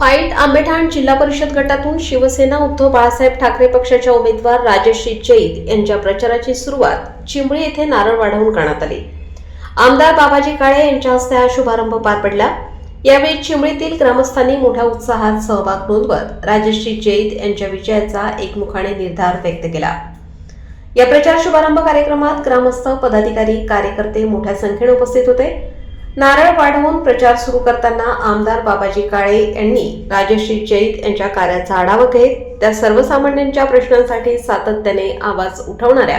Point Ambethan जिल्हा परिषद गटातून शिवसेना उद्धव बाळासाहेब ठाकरे पक्षाच्या उमेदवार राजश्री जैद यांच्या प्रचाराची सुरुवात चिंबळी येथे नारळ वाढवून करण्यात आली. आमदार बाबाजी काळे यांच्या हस्ते हा शुभारंभ पार पडला. यावेळी चिंबळीतील ग्रामस्थांनी मोठ्या उत्साहात सहभाग नोंदवत राजश्री जैद यांच्या विजयाचा एकमुखाने निर्धार व्यक्त केला. या प्रचार शुभारंभ कार्यक्रमात ग्रामस्थ पदाधिकारी कार्यकर्ते मोठ्या संख्येने उपस्थित होते. नारळ वाढवून प्रचार सुरू करताना आमदार बाबाजी काळे यांनी राजश्री जैद यांच्या कार्याचा आढावा घेत त्या सर्वसामान्यांच्या प्रश्नांसाठी सातत्याने आवाज उठवणाऱ्या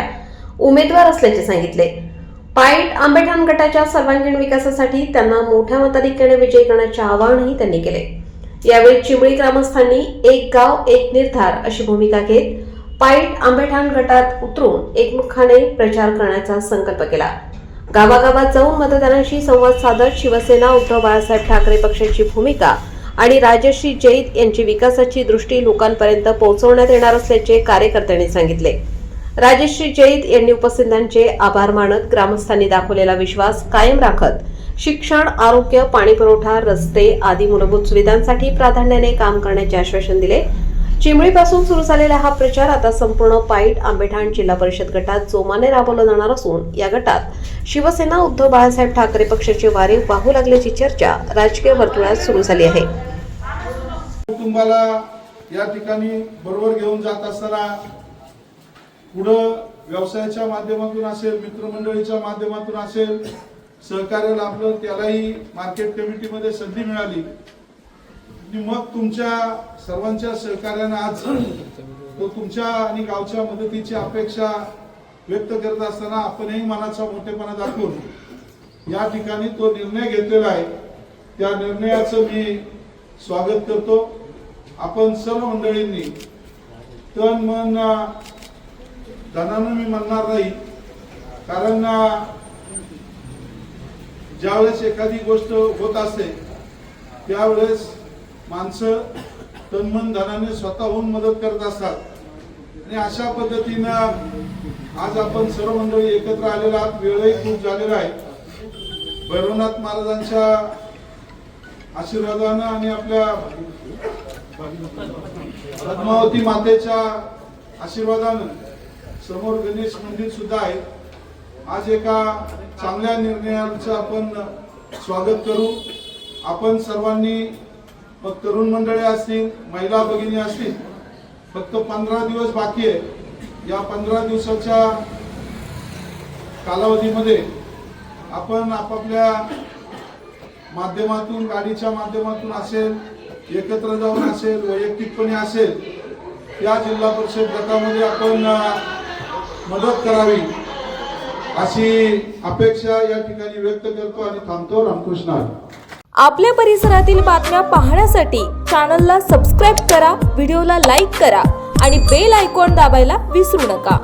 उमेदवार असल्याचे सांगितले. पाईट आंबेठाण गटाच्या सर्वांगीण विकासासाठी त्यांना मोठ्या मताधिक्याने विजयी करण्याचे आवाहनही त्यांनी केले. यावेळी चिमळी ग्रामस्थांनी एक गाव एक निर्धार अशी भूमिका घेत पाईट आंबेठाण गटात उतरून एकमुखाने प्रचार करण्याचा संकल्प केला. गावागावात जाऊन मतदारांशी संवाद साधत शिवसेना उद्धव बाळासाहेब ठाकरे पक्षाची भूमिका आणि राजश्री जैद यांची विकासाची दृष्टी लोकांपर्यंत पोहोचवण्यात येणार असल्याचे कार्यकर्त्यांनी सांगितले. राजश्री जैद यांनी उपस्थितांचे आभार मानत ग्रामस्थांनी दाखवलेला विश्वास कायम राखत शिक्षण आरोग्य पाणीपुरवठा रस्ते आदी मूलभूत सुविधांसाठी प्राधान्याने काम करण्याचे आश्वासन दिले. चिंबळीपासून सुरू झालेला हा प्रचार आता संपूर्ण पाईट आंबेठाण जिल्हा परिषद गटात जोमाने राबवला जाणार असून या गटात शिवसेना उद्धव बाळासाहेब ठाकरे पक्षाचे वारे वाहू लागल्याची चर्चा राजकीय वर्तुळात सुरू झाली आहे. कुटुंबाला या ठिकाणी बरोबर घेऊन जात असताना पुढं व्यवसायाच्या माध्यमातून असेल मित्रमंडळीच्या माध्यमातून असेल सहकार्य लाभलं त्यालाही मार्केट कमिटीमध्ये संधी मिळाली. आणि मग तुमच्या सर्वांच्या सहकार्यानं आज तो तुमच्या आणि गावच्या मदतीची अपेक्षा व्यक्त करत असताना आपणही मनाचा मोठेपणा दाखवून या ठिकाणी तो निर्णय घेतलेला आहे. त्या निर्णयाचं मी स्वागत करतो. आपण सर्व मंडळींनी तन मन धनानं मी म्हणणार नाही कारण ज्यावेळेस एखादी गोष्ट होत असते त्यावेळेस माणसं तनमन धनाने स्वतःहून मदत करत असतात. आणि अशा पद्धतीनं आज आपण सर्व मंडळी एकत्र आलेलो आहात. वेळही खूप झालेला आहे. भैरवनाथ महाराजांच्या आशीर्वादानं आणि आपल्या पद्मावती मातेच्या आशीर्वादानं समोर गणेश मंदिर सुद्धा आहे. आज एका चांगल्या निर्णयाचं आपण स्वागत करू. आपण सर्वांनी मग तरुण मंडळी असतील महिला भगिनी असतील फक्त पंधरा दिवस बाकी आहे. या पंधरा दिवसाच्या कालावधीमध्ये आपण आपापल्या माध्यमातून गाडीच्या माध्यमातून असेल एकत्र जाऊन असेल वैयक्तिकपणे असेल या जिल्हा परिषद गटामध्ये आपण मदत करावी अशी अपेक्षा या ठिकाणी व्यक्त करतो आणि थांबतो. रामकृष्ण. आपल्या परिसरातील बातम्या पाहण्यासाठी चॅनलला सबस्क्राईब करा व्हिडिओला लाईक करा आणि बेल आयकॉन दाबायला विसरू नका.